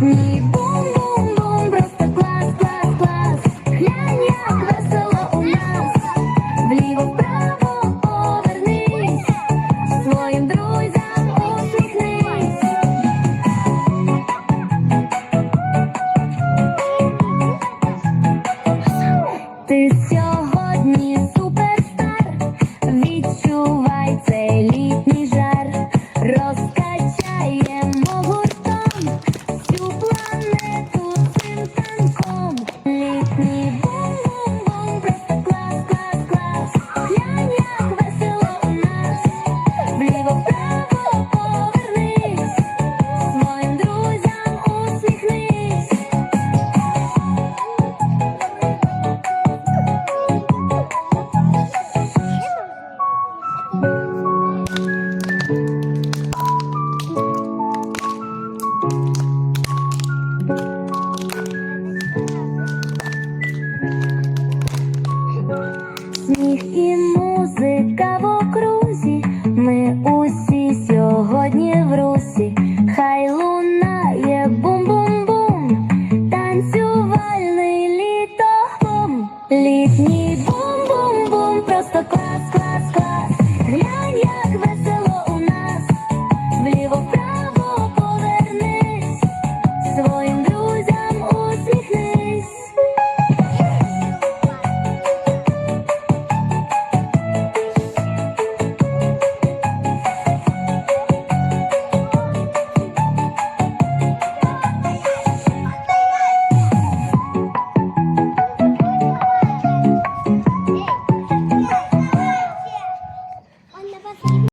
me. Сміх і музика в окрузі, ми усі сьогодні в русі, хай